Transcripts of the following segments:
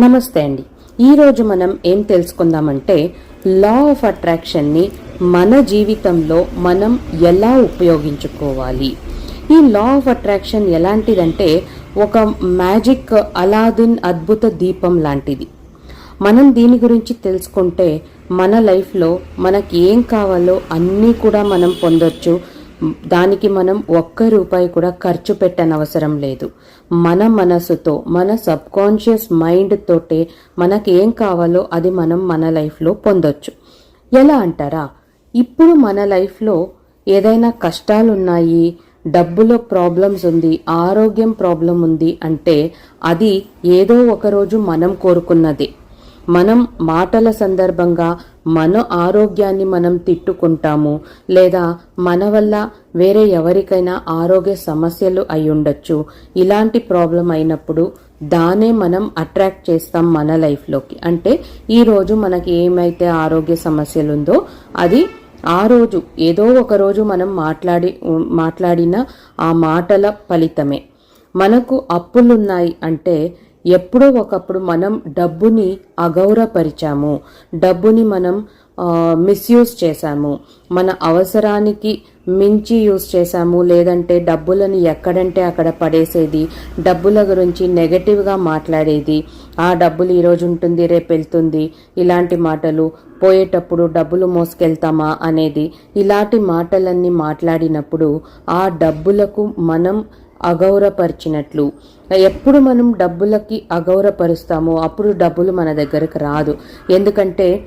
నమస్తే అండి. ఈరోజు మనం ఏం తెలుసుకుందామంటే లా ఆఫ్ అట్రాక్షన్ని మన జీవితంలో మనం ఎలా ఉపయోగించుకోవాలి? ఈ లా ఆఫ్ అట్రాక్షన్ ఎలాంటిదంటే ఒక మ్యాజిక్ అలాదిన్ అద్భుత దీపం లాంటిది. మనం దీని గురించి తెలుసుకుంటే మన లైఫ్లో మనకి ఏం కావాలో అన్నీ కూడా మనం పొందొచ్చు. దానికి మనం ఒక్క రూపాయి కూడా ఖర్చు పెట్టనవసరం లేదు. మన మనసుతో మన సబ్ కాన్షియస్ మైండ్ తోటే మనకి ఏం కావాలో అది మనం మన లైఫ్లో పొందొచ్చు. ఎలా అంటారా? ఇప్పుడు మన లైఫ్లో ఏదైనా కష్టాలున్నాయి డబ్బులో ప్రాబ్లమ్స్ ఉంది ఆరోగ్యం ప్రాబ్లం ఉంది అంటే అది ఏదో ఒకరోజు మనం కోరుకున్నదే. మనం మాటల సందర్భంగా మన ఆరోగ్యాన్ని మనం తిట్టుకుంటాము లేదా మన వల్ల వేరే ఎవరికైనా ఆరోగ్య సమస్యలు అయి ఉండొచ్చు ఇలాంటి ప్రాబ్లం అయినప్పుడు దానే మనం అట్రాక్ట్ చేస్తాం మన లైఫ్లోకి. అంటే ఈరోజు మనకి ఏమైతే ఆరోగ్య సమస్యలు ఉందో అది ఆ రోజు ఏదో ఒక రోజు మనం మాట్లాడి మాట్లాడిన ఆ మాటల ఫలితమే. మనకు అప్పులున్నాయి అంటే ఎప్పుడో ఒకప్పుడు మనం డబ్బుని అగౌరవపరిచాము. డబ్బుని మనం మిస్యూజ్ చేశాము. మన అవసరానికి మించి యూజ్ చేశాము. లేదంటే డబ్బులను ఎక్కడంటే అక్కడ పడేసేది. డబ్బుల గురించి నెగటివ్గా మాట్లాడేది. ఆ డబ్బులు ఈరోజు ఉంటుంది రేపు వెళ్తుంది. ఇలాంటి మాటలు. పోయేటప్పుడు డబ్బులు మోసుకెళ్తామా అనేది. ఇలాంటి మాటలన్నీ మాట్లాడినప్పుడు ఆ డబ్బులకు మనం అగౌరపరిచినట్లు. ఎప్పుడు మనం డబ్బులకి అగౌరపరుస్తామో అప్పుడు డబ్బులు మన దగ్గరకు రాదు. ఎందుకంటే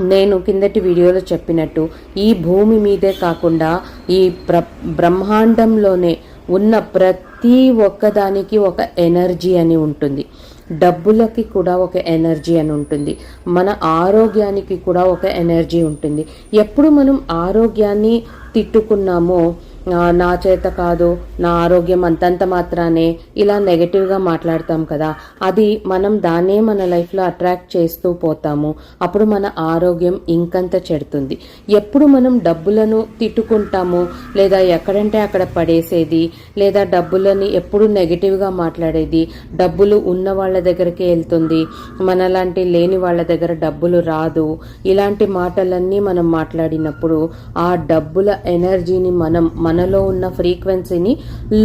నేను కిందటి వీడియోలో చెప్పినట్టు ఈ భూమి మీదే కాకుండా ఈ ప్ర బ్రహ్మాండంలోనే ఉన్న ప్రతి ఒక్కదానికి ఒక ఎనర్జీ అని ఉంటుంది. డబ్బులకి కూడా ఒక ఎనర్జీ అని ఉంటుంది. మన ఆరోగ్యానికి కూడా ఒక ఎనర్జీ ఉంటుంది. ఎప్పుడు మనం ఆరోగ్యాన్ని తిట్టుకున్నామో నా చేత కాదు నా ఆరోగ్యం అంతంత మాత్రానే ఇలా నెగటివ్గా మాట్లాడతాం కదా. అది మనం దాన్నే మన లైఫ్లో అట్రాక్ట్ చేస్తూ పోతాము. అప్పుడు మన ఆరోగ్యం ఇంకంత చెడుతుంది. ఎప్పుడు మనం డబ్బులను తిట్టుకుంటాము లేదా ఎక్కడంటే అక్కడ పడేసేది లేదా డబ్బులని ఎప్పుడు నెగటివ్గా మాట్లాడేది డబ్బులు ఉన్న వాళ్ళ దగ్గరికి వెళ్తుంది మనలాంటి లేని వాళ్ళ దగ్గర డబ్బులు రాదు ఇలాంటి మాటలన్నీ మనం మాట్లాడినప్పుడు ఆ డబ్బుల ఎనర్జీని మనం మనలో ఉన్న ఫ్రీక్వెన్సీని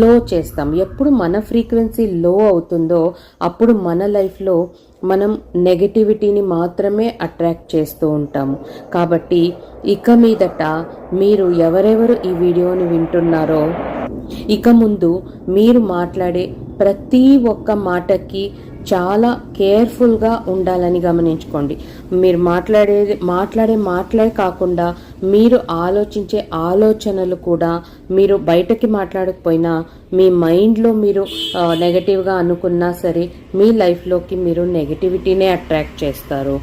లో చేస్తాం. ఎప్పుడు మన ఫ్రీక్వెన్సీ లో అవుతుందో అప్పుడు మన లైఫ్లో మనం నెగటివిటీని మాత్రమే అట్రాక్ట్ చేస్తూ ఉంటాము. కాబట్టి ఇక మీదట మీరు ఎవరెవరు ఈ వీడియోని వింటున్నారో ఇక ముందు మీరు మాట్లాడే ప్రతి ఒక్క మాటకి చాలా కేర్ఫుల్గా ఉండాలని గమనించుకోండి. మీరు మాట్లాడేది మాట్లాడే మాట్లాడే కాకుండా మీరు ఆలోచించే ఆలోచనలు కూడా మీరు బయటకి మాట్లాడకపోయినా మీ మైండ్లో మీరు నెగటివ్గా అనుకున్నా సరే మీ లైఫ్లోకి మీరు నెగటివిటీనే అట్రాక్ట్ చేస్తారు.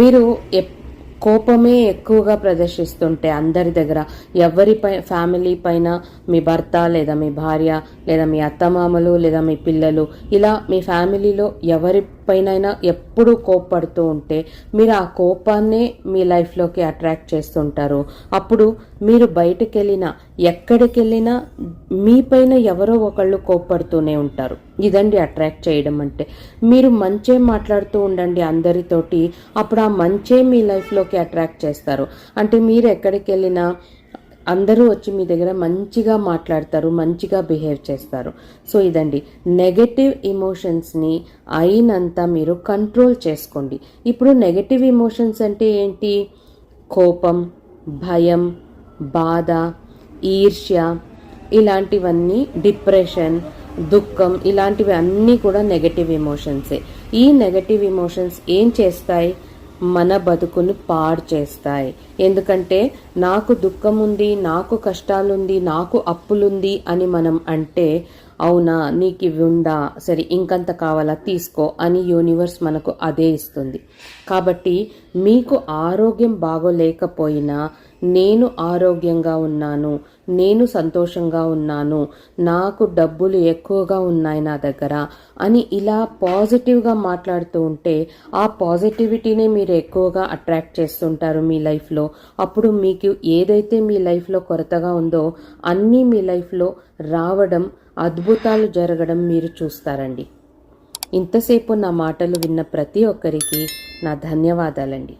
మీరు ఎప్ కోపమే ఎక్కువగా ప్రదర్శిస్తుంటే అందరి దగ్గర ఎవరి పై ఫ్యామిలీ పైన మీ భర్త లేదా మీ భార్య లేదా మీ అత్తమామలు లేదా మీ పిల్లలు ఇలా మీ ఫ్యామిలీలో ఎవరి పైనైనా ఎప్పుడూ కోప్పడుతూ ఉంటే మీరు ఆ కోపాన్నే మీ లైఫ్లోకి అట్రాక్ట్ చేస్తుంటారు. అప్పుడు మీరు బయటకు వెళ్ళినా ఎక్కడికి వెళ్ళినా మీపైన ఎవరో ఒకళ్ళు కోప్పడుతూనే ఉంటారు. ఇదండి అట్రాక్ట్ చేయడం అంటే. మీరు మంచే మాట్లాడుతూ ఉండండి అందరితోటి. అప్పుడు ఆ మంచే మీ లైఫ్లోకి అట్రాక్ట్ చేస్తారు. అంటే మీరు ఎక్కడికి వెళ్ళినా అందరూ వచ్చి మీ దగ్గర మంచిగా మాట్లాడతారు మంచిగా బిహేవ్ చేస్తారు. సో ఇదండి. నెగటివ్ ఇమోషన్స్ని అయినంత మీరు కంట్రోల్ చేసుకోండి. ఇప్పుడు నెగటివ్ ఇమోషన్స్ అంటే ఏంటి? కోపం భయం బాధ ఈర్ష్య ఇలాంటివన్నీ డిప్రెషన్ దుఃఖం ఇలాంటివి అన్నీ కూడా నెగటివ్ ఎమోషన్సే ఈ నెగటివ్ ఎమోషన్స్ ఏం చేస్తాయి? మన బతుకును పాడు చేస్తాయి. ఎందుకంటే నాకు దుఃఖం ఉంది నాకు కష్టాలుంది నాకు అప్పులుంది అని మనం అంటే అవునా నీకు ఇవి ఉందా? సరే ఇంకంత కావాలా? తీసుకో అని యూనివర్స్ మనకు అదే ఇస్తుంది. కాబట్టి మీకు ఆరోగ్యం బాగోలేకపోయినా నేను ఆరోగ్యంగా ఉన్నాను. నేను సంతోషంగా ఉన్నాను. నాకు డబ్బులు ఎక్కువగా ఉన్నాయి నా దగ్గర అని ఇలా పాజిటివ్గా మాట్లాడుతూ ఉంటే ఆ పాజిటివిటీనే మీరు ఎక్కువగా అట్రాక్ట్ చేస్తుంటారు మీ లైఫ్లో. అప్పుడు మీకు ఏదైతే మీ లైఫ్లో కొరతగా ఉందో అన్నీ మీ లైఫ్లో రావడం అద్భుతాలు జరగడం మీరు చూస్తారండి. ఇంతసేపు నా మాటలు విన్న ప్రతి ఒక్కరికి నా ధన్యవాదాలండి.